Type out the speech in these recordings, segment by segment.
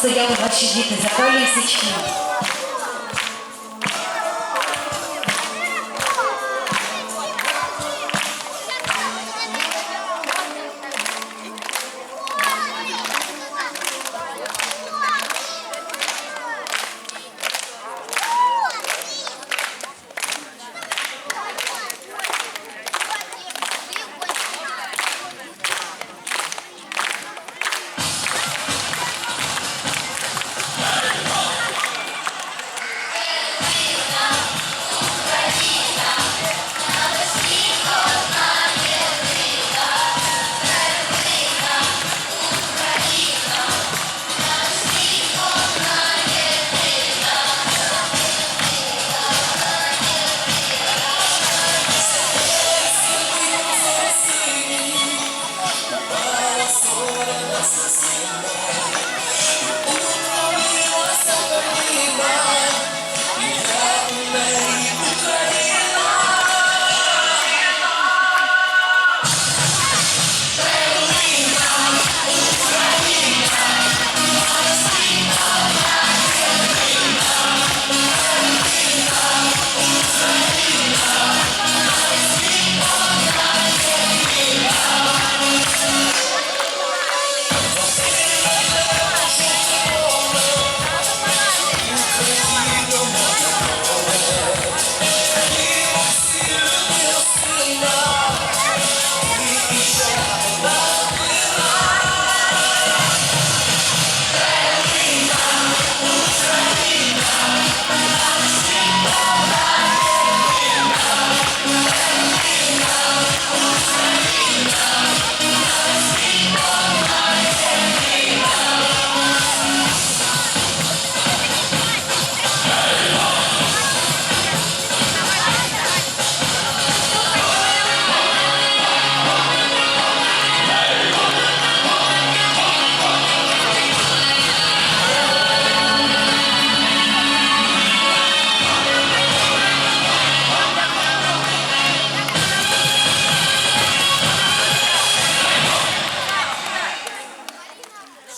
стояли ваші діти, за свічки.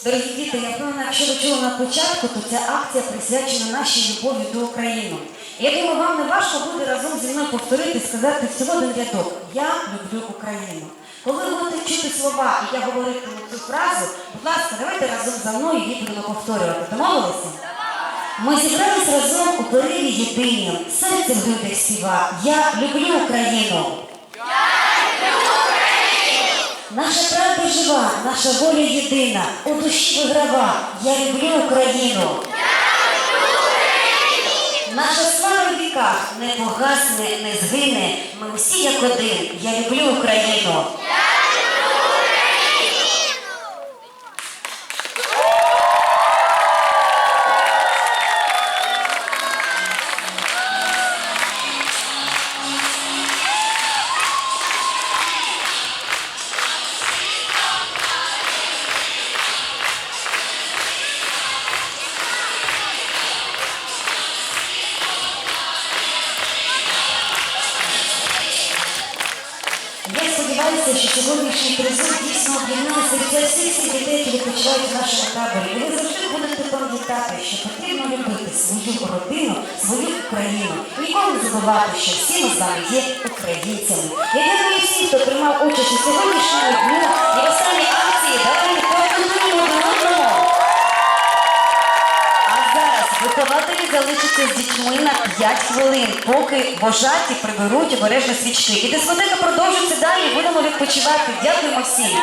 Дорогі діти, я впевнена, якщо ви чули на початку, то ця акція присвячена нашій любові до України. Я думаю, вам не важко буде разом зі мною повторити, сказати всього один рядок. Я люблю Україну. Коли ви будете чути слова, і я говоритиму цю фразу, будь ласка, давайте разом за мною її будемо повторювати. Домовилися? Ми зібрались разом у пориві єдинім, серцем в співа. Я люблю Україну. Наша правда жива, наша воля єдина, у душі виграва. Я люблю Україну. Наша слава в віках не погасне, не згине. Ми всі як один. Я люблю Україну. Сьогоднішній призов дійсно об'єднали серця всіх цих дітей, які відпочивають в нашому таборі. І ви завжди будете пам'ятати, що потрібно любити свою родину, свою Україну. Ніколи не забувати, що всі ми з вами є українцями. Я дякую всім, хто приймав участь у сьогоднішньому дню і останній акції. Вихователі залишаться з дітьми на 5 хвилин, поки вожаті приберуть обережно свічки. І дискотека продовжиться далі, будемо відпочивати. Дякуємо всім.